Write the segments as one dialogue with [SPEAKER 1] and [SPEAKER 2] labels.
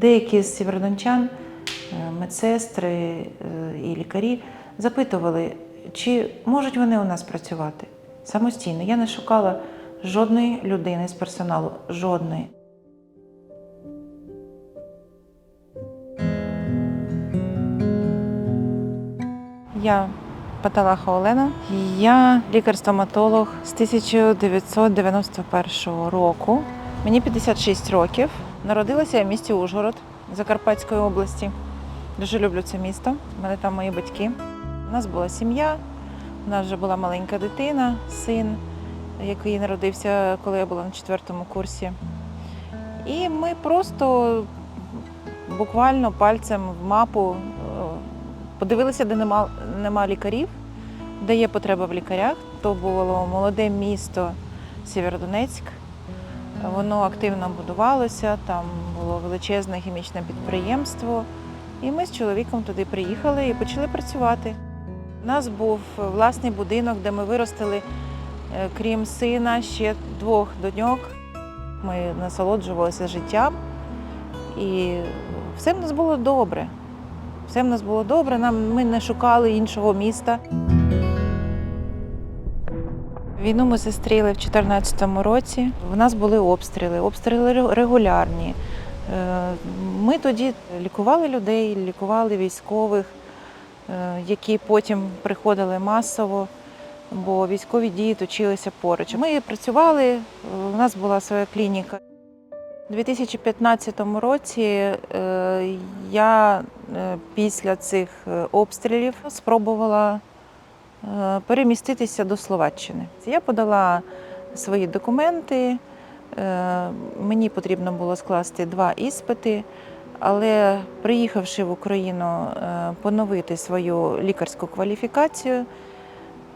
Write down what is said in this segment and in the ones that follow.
[SPEAKER 1] Деякі з сєвєродончан, е, медсестри е, і лікарі запитували, чи можуть вони у нас працювати самостійно. Я не шукала жодної людини з персоналу, жодної. Я Паталаха Олена. Я лікар-стоматолог з 1991 року. Мені 56 років. Народилася я в місті Ужгород Закарпатської області. Дуже люблю це місто. У мене там мої батьки. У нас була сім'я, у нас вже була маленька дитина, син, який народився, коли я була на четвертому курсі. І ми просто буквально пальцем в мапу е, подивилися, де нема, нема лікарів, де є потреба в лікарях. То було молоде місто Сєвєродонецьк. Воно активно будувалося, там було величезне хімічне підприємство. І ми з чоловіком туди приїхали і почали працювати. У нас був власний будинок, де ми виростили, е, крім сина, ще двох доньок. Ми насолоджувалися життям, і все в нас було добре. Все в нас було добре, нам, ми не шукали іншого міста. Війну ми зустріли в 2014 році. В нас були обстріли, обстріли регулярні. Е, Ми тоді лікували людей, лікували військових, е, які потім приходили масово, бо військові дії точилися поруч. Ми працювали, е, у нас була своя клініка. У 2015 році я після цих обстрілів спробувала переміститися до Словаччини. Я подала свої документи. е, Мені потрібно було скласти два іспити, але приїхавши в Україну е, поновити свою лікарську кваліфікацію,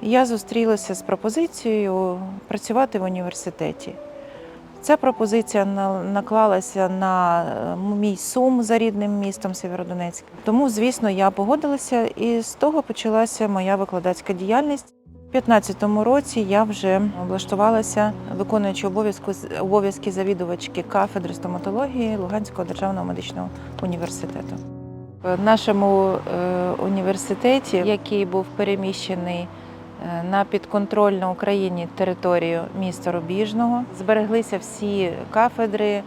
[SPEAKER 1] я зустрілася з пропозицією працювати в університеті. Ця пропозиція наклалася на е, мій сум за рідним містом Сєвєродонецьк. Тому, звісно, я погодилася, і з того почалася моя викладацька діяльність. У 2015 році я вже влаштувалася виконуючи обов'язку обов'язки завідувачки кафедри стоматології Луганського державного медичного університету. В нашому е, університеті, який був переміщений на підконтрольну Україні територію міста Рубіжного, збереглися всі кафедри.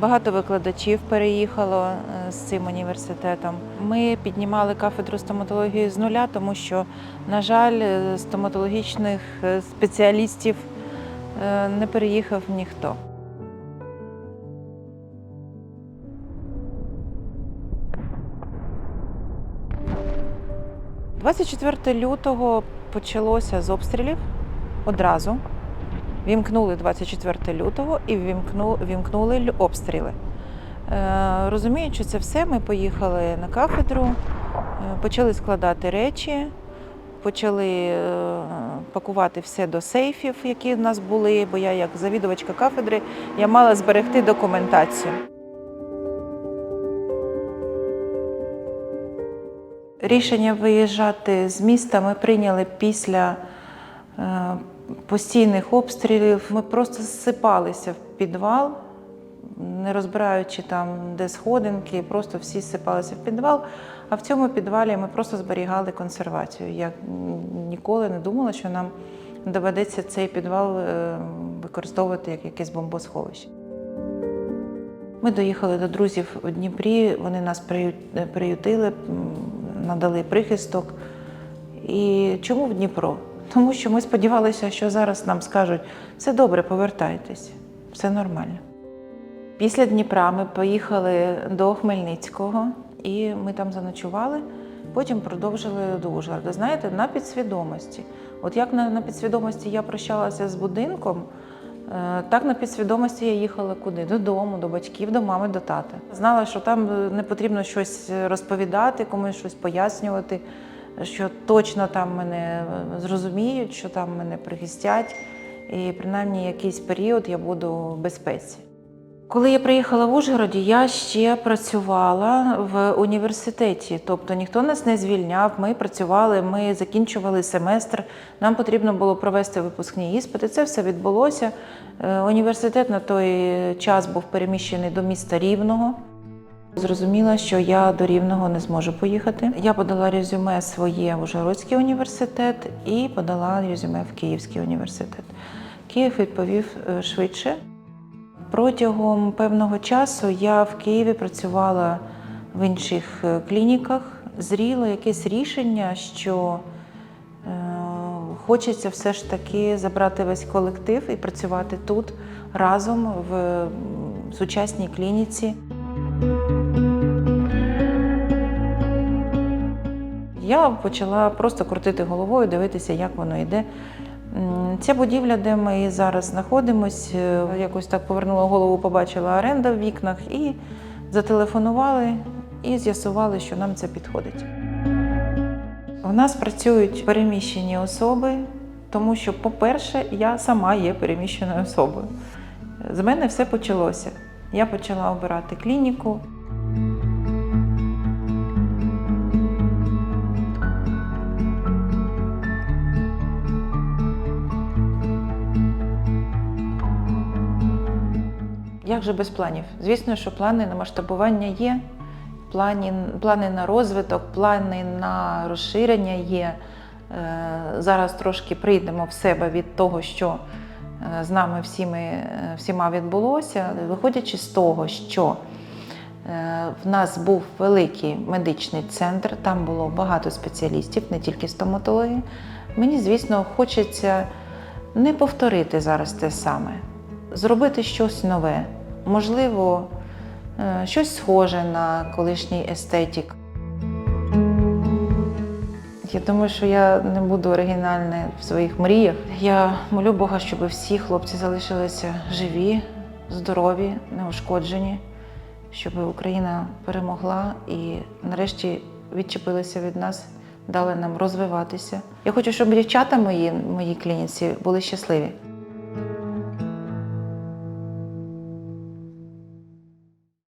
[SPEAKER 1] Багато викладачів переїхало е, з цим університетом. Ми піднімали кафедру стоматології з нуля, тому що, на жаль, е, стоматологічних е, спеціалістів е, не переїхав ніхто. – 24 лютого почалося з обстрілів одразу. Вімкнули 24 лютого і вімкну, вімкнули обстріли. Е, розуміючи це все, ми поїхали на кафедру, е, почали складати речі, почали е, пакувати все до сейфів, які в нас були, бо я, як завідувачка кафедри, я мала зберегти документацію. Рішення виїжджати з міста ми прийняли після е, постійних обстрілів. Ми просто зсипалися в підвал, не розбираючи там, де сходинки, просто всі зсипалися в підвал. А в цьому підвалі ми просто зберігали консервацію. Я ніколи не думала, що нам доведеться цей підвал е, використовувати як якесь бомбосховище. Ми доїхали до друзів у Дніпрі, вони нас е, приютили, надали прихисток. І чому в Дніпро? Тому що ми сподівалися, що зараз нам скажуть, все добре, повертайтесь, все нормально. Після Дніпра ми поїхали до Хмельницького і ми там заночували. Потім продовжили до Ужгорода. Знаєте, на підсвідомості. От як на, на підсвідомості я прощалася з будинком, так на підсвідомості я їхала куди? Додому, до батьків, до мами, до тата. Знала, що там е, не потрібно щось розповідати, комусь щось пояснювати, що точно там мене е, зрозуміють, що там мене прихистять, і принаймні якийсь період я буду в безпеці. Коли я приїхала в Ужгороді, я ще працювала в університеті, тобто ніхто нас не звільняв. Ми працювали, ми закінчували семестр. Нам потрібно було провести випускні іспити. Це все відбулося. Е, Університет на той час був переміщений до міста Рівного. Зрозуміла, що я до Рівного не зможу поїхати. Я подала резюме своє в Ужгородський університет і подала резюме в Київський університет. Київ відповів е, швидше. Протягом певного часу я в Києві працювала в інших е, клініках. Зріло якесь рішення, що е, хочеться все ж таки забрати весь колектив і працювати тут разом в сучасній клініці. Я почала просто крутити головою, дивитися, як воно йде. Ця будівля, де ми зараз знаходимось, е, якось так повернула голову, побачила оренда в вікнах і зателефонували і з'ясували, що нам це підходить. У нас працюють переміщені особи, тому що, по-перше, я сама є переміщеною особою. З мене все почалося. Я почала обирати клініку. Як же без планів? Звісно, що плани на масштабування є, плані, плани на розвиток, плани на розширення є. Е, Зараз трошки прийдемо в себе від того, що е, з нами всіми, е, всіма відбулося, виходячи з того, що в нас був великий медичний центр, там було багато спеціалістів, не тільки стоматологи. Мені, звісно, хочеться не повторити зараз те саме, зробити щось нове, можливо, е, щось схоже на колишній естетик. Я думаю, що я не буду оригінальна в своїх мріях. Я молю Бога, щоб всі хлопці залишилися живі, здорові, неушкоджені, щоб Україна перемогла і нарешті відчепилися від нас, дали нам розвиватися. Я хочу, щоб дівчата мої моїй клініці були щасливі.